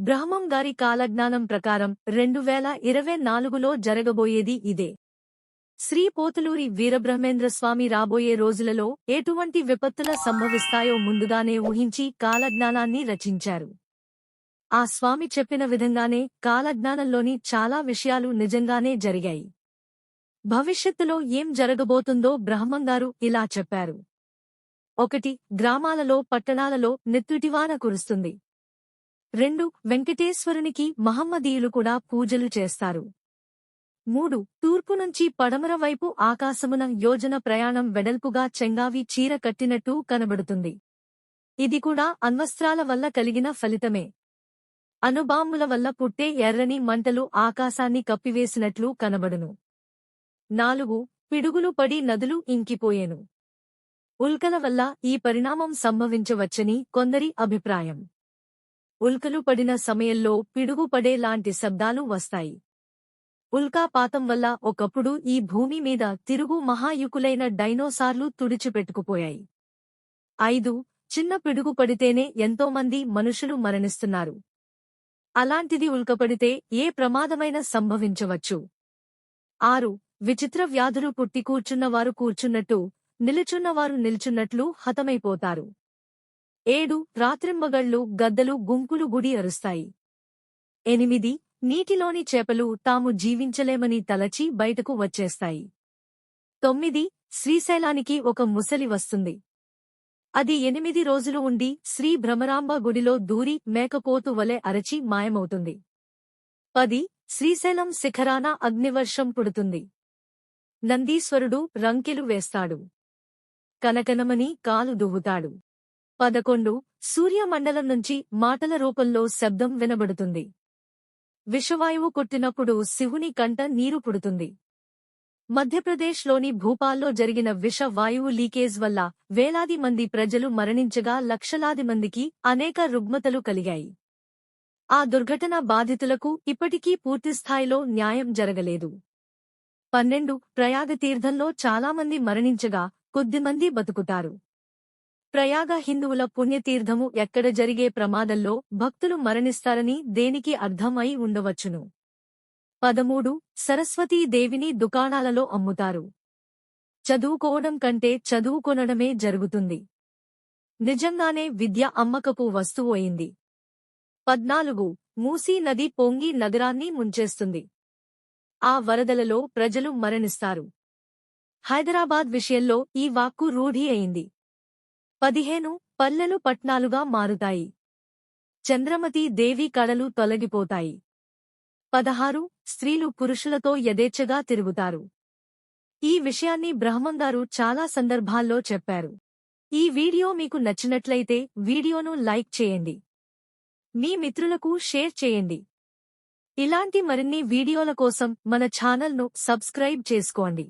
బ్రహ్మం గారి కాలజ్ఞానం ప్రకారం రెండు వేల ఇరవై నాలుగులో జరగబోయేది ఇదే. శ్రీ పోతులూరి వీరబ్రహ్మేంద్ర స్వామి రాబోయే రోజులలో ఎటువంటి విపత్తుల సంభవిస్తాయో ముందుగానే ఊహించి కాలజ్ఞానాన్ని రచించారు. ఆ స్వామి చెప్పిన విధంగానే కాలజ్ఞానంలోని చాలా విషయాలు నిజంగానే జరిగాయి. భవిష్యత్తులో ఏం జరగబోతుందో బ్రహ్మంగారు ఇలా చెప్పారు. ఒకటి గ్రామాలలో పట్టణాలలో నెత్తుటివాన కురుస్తుంది. రెండు వెంకటేశ్వరునికి మహమ్మదీయులు కూడా పూజలు చేస్తారు. మూడు తూర్పు నుంచి పడమర వైపు ఆకాశమున యోజన ప్రయాణం వెడల్పుగా చెంగావి చీర కట్టినట్టు కనబడుతుంది. ఇది కూడా అణ్వస్త్రాల వల్ల కలిగిన ఫలితమే. అనుబాముల వల్ల పుట్టే ఎర్రని మంటలు ఆకాశాన్ని కప్పివేసినట్లు కనబడును. నాలుగు పిడుగులు పడి నదులు ఇంకిపోయేను. ఉల్కల వల్ల ఈ పరిణామం సంభవించవచ్చని కొందరి అభిప్రాయం. ఉల్కలు పడిన సమయంలో పిడుగుపడే లాంటి శబ్దాలు వస్తాయి. ఉల్కాపాతం వల్ల ఒకప్పుడు ఈ భూమి మీద తిరుగు మహాయుకులైన డైనోసార్లు తుడిచిపెట్టుకుపోయాయి. ఐదు చిన్న పిడుగు పడితేనే ఎంతోమంది మనుషులు మరణిస్తున్నారు. అలాంటిది ఉల్కపడితే ఏ ప్రమాదమైన సంభవించవచ్చు? ఆరు విచిత్ర వ్యాధులు పుట్టి కూర్చున్నవారు కూర్చున్నట్టు నిలుచున్నవారు నిల్చున్నట్లు హతమైపోతారు. ఏడు రాత్రింబగళ్ళు గద్దలు గుంకులు గుడి అరుస్తాయి. ఎనిమిది నీటిలోని చేపలు తాము జీవించలేమని తలచి బయటకు వచ్చేస్తాయి. తొమ్మిది శ్రీశైలానికి ఒక ముసలి వస్తుంది. అది ఎనిమిది రోజులు ఉండి శ్రీ భ్రమరాంబ గుడిలో దూరి మేకపోతు వలె అరచి మాయమవుతుంది. పది శ్రీశైలం శిఖరాన అగ్నివర్షం పుడుతుంది. నందీశ్వరుడు రంకెలు వేస్తాడు. కనకనమని కాలు దువ్వుతాడు. పదకొండు సూర్యమండలం నుంచి మాటల రూపంలో శబ్దం వినబడుతుంది. విషవాయువు కొట్టినప్పుడు శివుని కంట నీరు పుడుతుంది. మధ్యప్రదేశ్లోని భూపాల్లో జరిగిన విష వాయువు లీకేజ్ వల్ల వేలాది మంది ప్రజలు మరణించగా లక్షలాది మందికి అనేక రుగ్మతలు కలిగాయి. ఆ దుర్ఘటన బాధితులకు ఇప్పటికీ పూర్తిస్థాయిలో న్యాయం జరగలేదు. పన్నెండు ప్రయాగ తీర్థంలో చాలామంది మరణించగా కొద్దిమంది బతుకుతారు. ప్రయాగ హిందువుల పుణ్యతీర్థము ఎక్కడ జరిగే ప్రమాదంలో భక్తులు మరణిస్తారని దేనికి అర్థం అయి ఉండవచ్చును. పదమూడు. సరస్వతీదేవిని దుకాణాలలో అమ్ముతారు. చదువుకోవడం కంటే చదువుకొనడమే జరుగుతుంది. నిజంగానే విద్య అమ్మకపు వస్తువు అయింది. పద్నాలుగు. మూసీ నది పొంగి నగరాన్ని ముంచేస్తుంది. ఆ వరదలలో ప్రజలు మరణిస్తారు. హైదరాబాద్ విషయంలో ఈ వాక్కు రూఢి అయింది. పదిహేను పల్లెలు పట్నాలుగా మారుతాయి. చంద్రమతి దేవి కళలు తొలగిపోతాయి. పదహారు స్త్రీలు పురుషులతో యథేచ్ఛగా తిరుగుతారు. ఈ విషయాన్ని బ్రహ్మంగారు చాలా సందర్భాల్లో చెప్పారు. ఈ వీడియో మీకు నచ్చినట్లయితే వీడియోను లైక్ చేయండి. మీ మిత్రులకు షేర్ చేయండి. ఇలాంటి మరిన్ని వీడియోల కోసం మన ఛానల్ను సబ్స్క్రైబ్ చేసుకోండి.